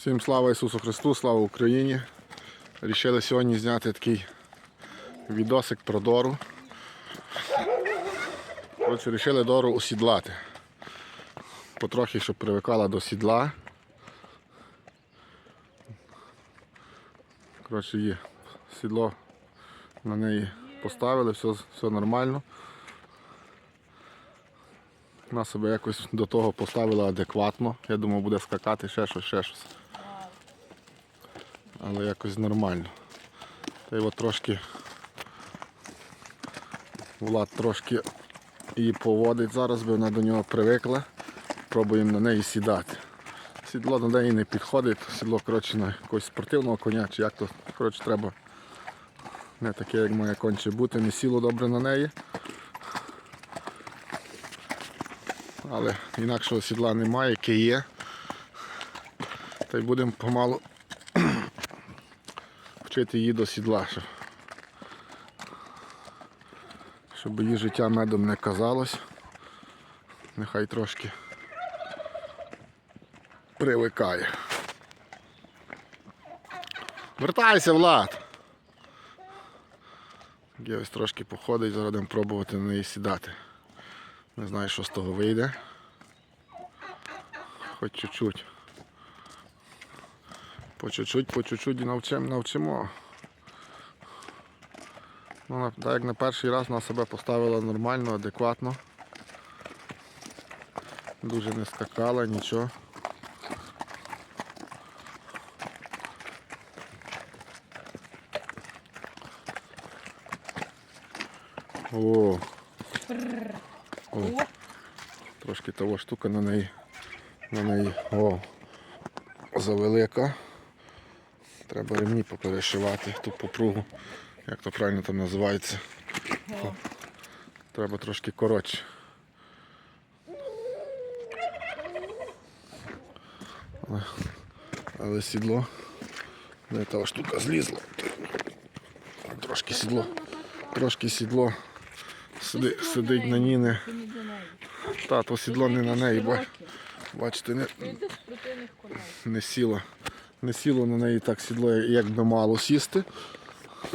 Всім слава Ісусу Христу, слава Україні. Рішили сьогодні зняти такий відосик про Дору. Коротше, рішили Дору осідлати. Потрохи, щоб привикала до сідла. Коротше, є сідло на неї поставили, все, все нормально. Вона себе якось до того поставила адекватно. Я думав, буде скакати ще щось, ще щось. Але якось нормально. Та й от трошки Влад трошки її поводить зараз, бо вона до нього привикла. Пробуємо на неї сідати. Сідло до неї не підходить, сідло коротше, на якогось спортивного коня, чи як то коротше, треба не таке, як має конче бути, не сіло добре на неї. Але інакшого сідла немає, яке є. Та й будемо помалу вчити її до сідла, щоб, її життя медом не казалось. Нехай трошки привикає. Вертайся, Влад! Я ось трошки походить, зараз будемо пробувати на неї сідати. Не знаю, що з того вийде. Хоч чуть-чуть. По чуть-чуть, по чуть-чуть і навчимо, навчимо. Ну, так як на перший раз вона себе поставила нормально, адекватно. Дуже не скакала, нічого. О, О, Трошки того штука на неї. На неї. О, завелика. Треба ремні поперешивати ту попругу. Як то правильно там називається. о. Треба трошки коротше. Але, але сідло. Не та штука злізла. Трошки сідло. Трошки сідло. Сиди, сидить на ній не. Це не для неї. Та, то сідло не на неї, Широке. бачите, не, не сіло. Не сіло на неї так сідло, як би мало сісти.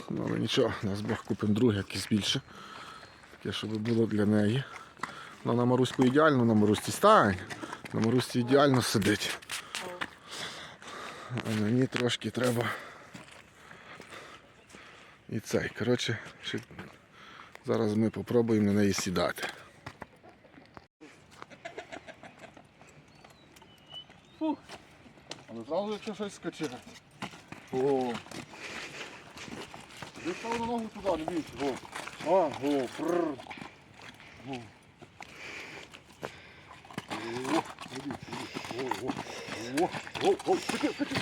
Ну, але нічого, нас Бог купимо друге, якесь більше. Таке, щоб було для неї. Ну, на Маруську ідеально, на Марусі стань. На Марусі ідеально сидить. А ній трошки треба. І цей. Коротше, зараз ми попробуємо на неї сідати. Фух. Але зразу якщо щось скачати. О. Ви став на ногу туди, не бійся. О. А, о, пррр. О. О, не бійся, не бійся. О, о. О, о, о, скачи, скачи.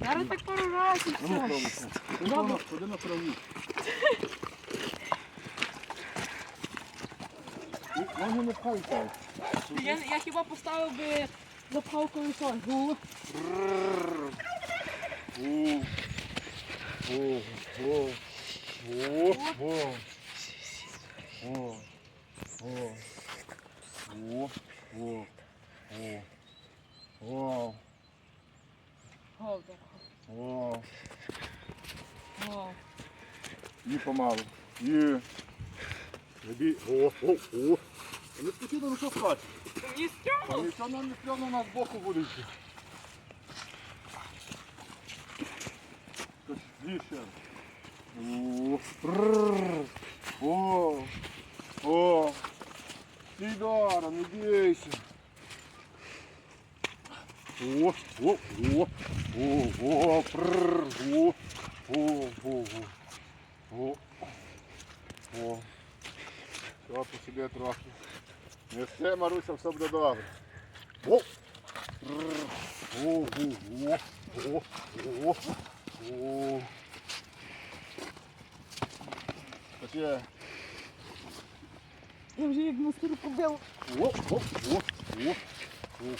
Зараз так пробуй. Ходи на траву. Ноги не пхайся. Я, я хіба поставив би запхав колесо. Гу. О, о, о, о, о. О, о, о, о, о, о, Голдер. І помалу. І. Тобі. О, о, о. Не спокійно, ну що спати? Мені А стрьомно. нічого нам не стрьомно, у нас боку буде йти. Тож, Більше. О, прррр. О, о. Сідара, не бійся. О, о, о, о, о, прррр, о, о, о, о, о, о. Все, по собі трохи. Не все, Маруся, все буде добре. О! Прррр. О, о, о, о, о, о. Таке. Я вже як мастер побив. О, о, о, о. О,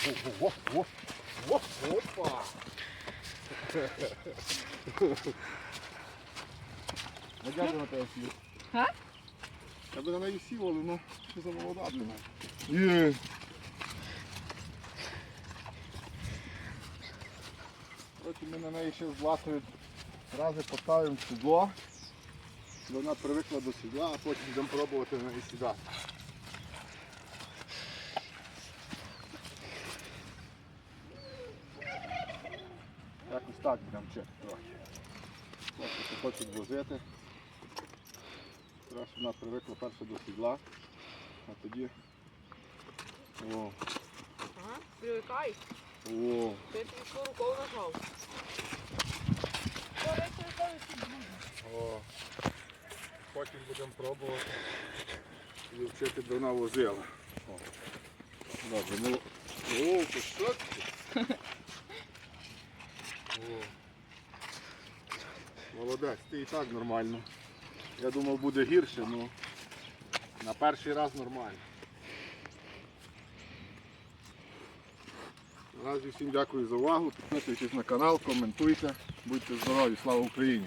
о, о, о, о, опа. Ну, дякую на тебе, Сіль. Га? Я би на неї сів, але ну, що за молода для мене. Є. Ми на неї ще з Златою рази поставимо сідло. Вона привикла до сідла, а потім будемо пробувати на неї сідати. Якось так будемо вчити трохи. Хлопці хочуть возити. Щоб вона привикла перше до сідла, а тоді. О, Ага, привикай. о, Ти тобі рукою нажав. о. Потім будемо пробувати і вчити до вона возила. Добре, ну. О, що. Молодець, ти і так нормально. Я думав буде гірше, ну на перший раз нормально. Наразі всім дякую за увагу. Підписуйтесь на канал, коментуйте, будьте здорові, слава Україні!